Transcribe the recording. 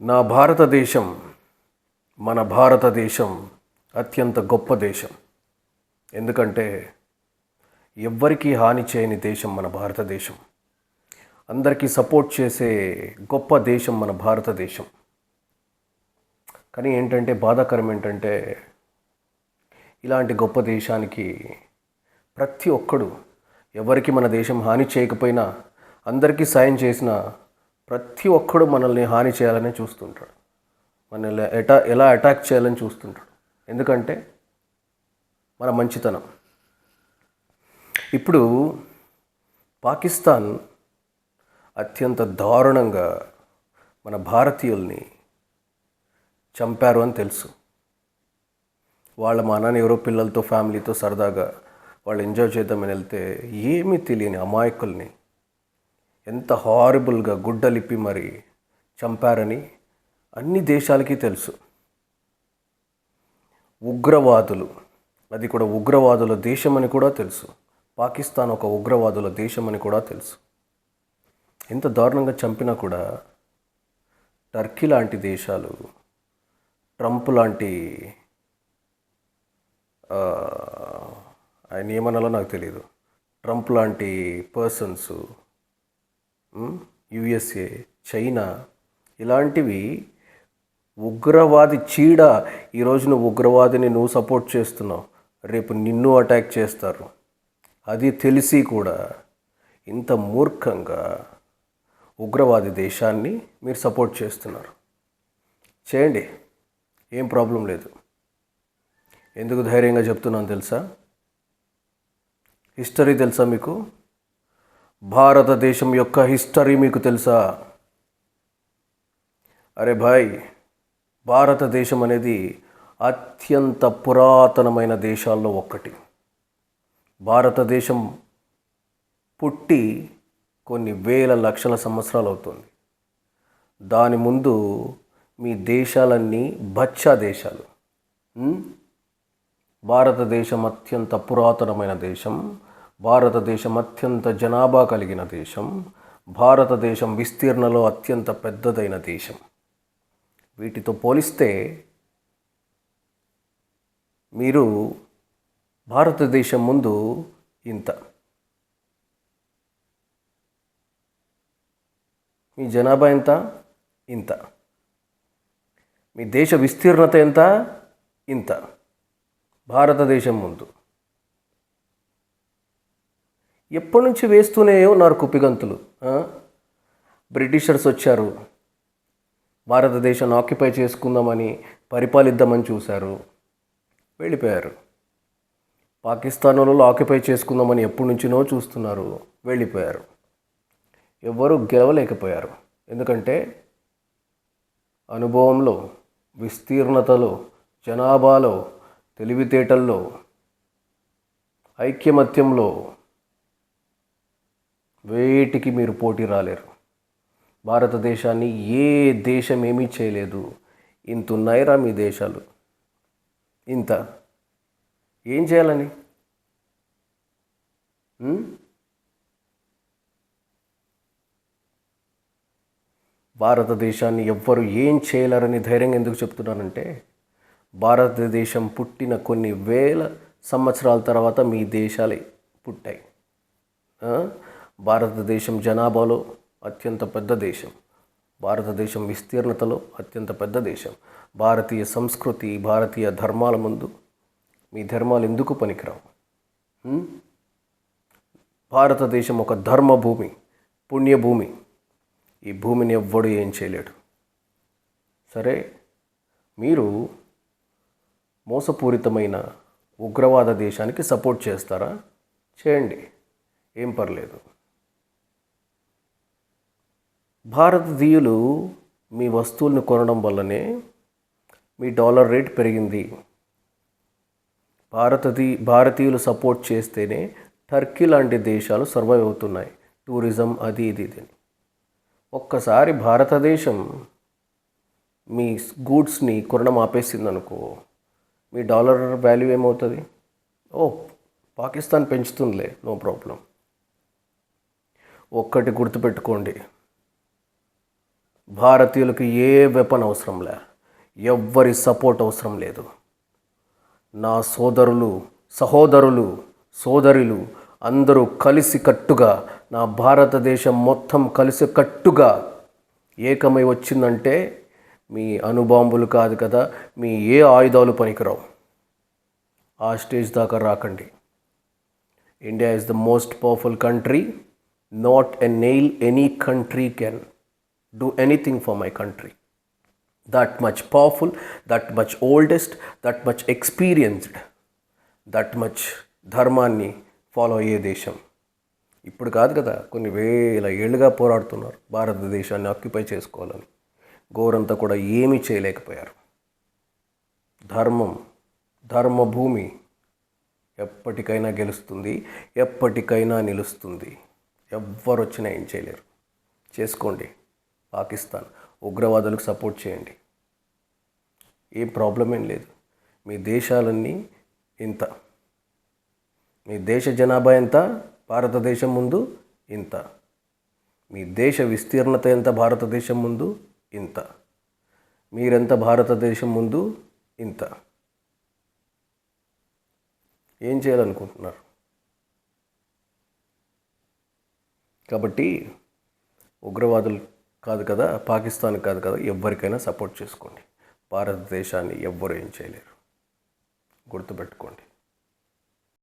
నా భారతదేశం మన భారతదేశం అత్యంత గొప్ప దేశం. ఎందుకంటే ఎవ్వరికీ హాని చేయని దేశం మన భారతదేశం. అందరికీ సపోర్ట్ చేసే గొప్ప దేశం మన భారతదేశం. కానీ ఏంటంటే బాధాకరం ఏంటంటే ఇలాంటి గొప్ప దేశానికి ప్రతి ఒక్కడు ఎవరికి మన దేశం హాని చేయకపోయినా అందరికీ సాయం చేసిన ప్రతి ఒక్కడు మనల్ని హాని చేయాలని చూస్తుంటాడు. మనల్ని ఎటా ఎలా అటాక్ చేయాలని చూస్తుంటాడు. ఎందుకంటే మన మంచితనం. ఇప్పుడు పాకిస్తాన్ అత్యంత దారుణంగా మన భారతీయుల్ని చంపారు అని తెలుసు. వాళ్ళ మా నాన్న ఎవరో పిల్లలతో ఫ్యామిలీతో సరదాగా వాళ్ళు ఎంజాయ్ చేద్దామని వెళ్తే ఏమీ తెలియని అమాయకుల్ని ఎంత హారబుల్గా గుడ్డలిప్పి మరి చంపారని అన్ని దేశాలకి తెలుసు. ఉగ్రవాదులు అది కూడా ఉగ్రవాదుల దేశం అని కూడా తెలుసు. పాకిస్తాన్ ఒక ఉగ్రవాదుల దేశం అని కూడా తెలుసు. ఎంత దారుణంగా చంపినా కూడా టర్కీ లాంటి దేశాలు ట్రంప్ లాంటి ఆయన ఏమనాలో నాకు తెలియదు ట్రంప్ లాంటి పర్సన్స్ యుఎస్ఏ చైనా ఇలాంటివి ఉగ్రవాది చీడ. ఈరోజు నువ్వు ఉగ్రవాదిని నువ్వు సపోర్ట్ చేస్తున్నావు. రేపు నిన్ను అటాక్ చేస్తారు. అది తెలిసి కూడా ఇంత మూర్ఖంగా ఉగ్రవాది దేశాన్ని మీరు సపోర్ట్ చేస్తున్నారు. చేయండి ఏం ప్రాబ్లం లేదు. ఎందుకు ధైర్యంగా చెప్తున్నాను తెలుసా? హిస్టరీ తెలుసా మీకు? భారతదేశం యొక్క హిస్టరీ మీకు తెలుసా? అరే భాయ్ భారతదేశం అనేది అత్యంత పురాతనమైన దేశాల్లో ఒక్కటి. భారతదేశం పుట్టి కొన్ని వేల లక్షల సంవత్సరాలు అవుతుంది. దాని ముందు మీ దేశాలన్నీ బచ్చా దేశాలు. భారతదేశం అత్యంత పురాతనమైన దేశం. భారతదేశం అత్యంత జనాభా కలిగిన దేశం. భారతదేశం విస్తీర్ణలో అత్యంత పెద్దదైన దేశం. వీటితో పోలిస్తే మీరు భారతదేశం ముందు ఇంత. మీ జనాభా ఎంత? ఇంత. మీ దేశ విస్తీర్ణత ఎంత? ఇంత. భారతదేశం ముందు. ఎప్పటి నుంచి వేస్తూనే ఉన్నారు కుప్పిగంతులు? బ్రిటిషర్స్ వచ్చారు. భారతదేశాన్ని ఆక్యుపై చేసుకుందామని పరిపాలిద్దామని చూశారు. వెళ్ళిపోయారు. పాకిస్తాన్ వాళ్ళు ఆక్యుపై చేసుకుందామని ఎప్పటి నుంచినో చూస్తున్నారు. వెళ్ళిపోయారు. ఎవ్వరూ గెలవలేకపోయారు. ఎందుకంటే అనుభవంలో విస్తీర్ణతలో జనాభాలో తెలివితేటల్లో ఐక్యమత్యంలో వేటికి మీరు పోటీ రాలేరు. భారతదేశాన్ని ఏ దేశం ఏమీ చేయలేదు. ఇంత ఉన్నాయిరా మీ దేశాలు. ఇంత. ఏం చేయాలని? భారతదేశాన్ని ఎవ్వరు ఏం చేయలేరని ధైర్యంగా ఎందుకు చెప్తున్నానంటే భారతదేశం పుట్టిన కొన్ని వేల సంవత్సరాల తర్వాత మీ దేశాలే పుట్టాయి. భారతదేశం జనాభాలో అత్యంత పెద్ద దేశం. భారతదేశం విస్తీర్ణతలో అత్యంత పెద్ద దేశం. భారతీయ సంస్కృతి భారతీయ ధర్మాల ముందు మీ ధర్మాలు ఎందుకు పనికిరావు? భారతదేశం ఒక ధర్మభూమి పుణ్యభూమి. ఈ భూమిని ఎవ్వడు ఏం చేయలేడు. సరే మీరు మోసపూరితమైన ఉగ్రవాద దేశానికి సపోర్ట్ చేస్తారా? చేయండి. ఏం పర్లేదు. భారతీయులు మీ వస్తువులను కొనడం వల్లనే మీ డాలర్ రేట్ పెరిగింది. భారతీ భారతీయులు సపోర్ట్ చేస్తేనే టర్కీ లాంటి దేశాలు సర్వైవ్ అవుతున్నాయి. టూరిజం అది ఇది ఇది. ఒక్కసారి భారతదేశం మీ గూడ్స్ని కొనడం ఆపేసింది అనుకో మీ డాలర్ వాల్యూ ఏమవుతుంది? ఓ పాకిస్తాన్ పెంచుతుందిలే నో ప్రాబ్లం. ఒక్కటి గుర్తుపెట్టుకోండి. భారతీయులకు ఏ వెపన్ అవసరం లే. ఎవ్వరి సపోర్ట్ అవసరం లేదు. నా సోదరులు సహోదరులు సోదరులు అందరూ కలిసి కట్టుగా నా భారతదేశం మొత్తం కలిసి కట్టుగా ఏకమై వచ్చిందంటే మీ అనుబాంబులు కాదు కదా మీ ఏ ఆయుధాలు పనికిరావు. ఆ స్టేజ్ దాకా రాకండి. India is the most powerful country not a nail any country can do anything for my country that much powerful that much oldest that much experienced that much ధర్మాన్ని ఫాలో అయ్యే దేశం. ఇప్పుడు కాదు కదా కొన్ని వేల ఏళ్ళుగా పోరాడుతున్నారు భారతదేశాన్ని ఆక్యుపై చేసుకోవాలని. గోరంతా కూడా ఏమీ చేయలేకపోయారు. ధర్మం ధర్మభూమి ఎప్పటికైనా గెలుస్తుంది ఎప్పటికైనా నిలుస్తుంది. ఎవ్వరు వచ్చినా ఏం చేయలేరు. చేసుకోండి. పాకిస్తాన్. ఉగ్రవాదులకు సపోర్ట్ చేయండి. ఏ ప్రాబ్లం ఏం లేదు. మీ దేశాలన్నీ ఇంత. మీ దేశ జనాభా ఎంత? భారతదేశం ముందు ఇంత. మీ దేశ విస్తీర్ణత ఎంత? భారతదేశం ముందు ఇంత. మీరెంత? భారతదేశం ముందు ఇంత. ఏం చేయాలనుకుంటున్నారు? కాబట్టి ఉగ్రవాదులు కాదు కదా పాకిస్తాన్ కాదు కదా ఎవరికైనా సపోర్ట్ చేసుకోండి. భారతదేశాన్ని ఎవ్వరు ఏం చేయలేరు. గుర్తుపెట్టుకోండి.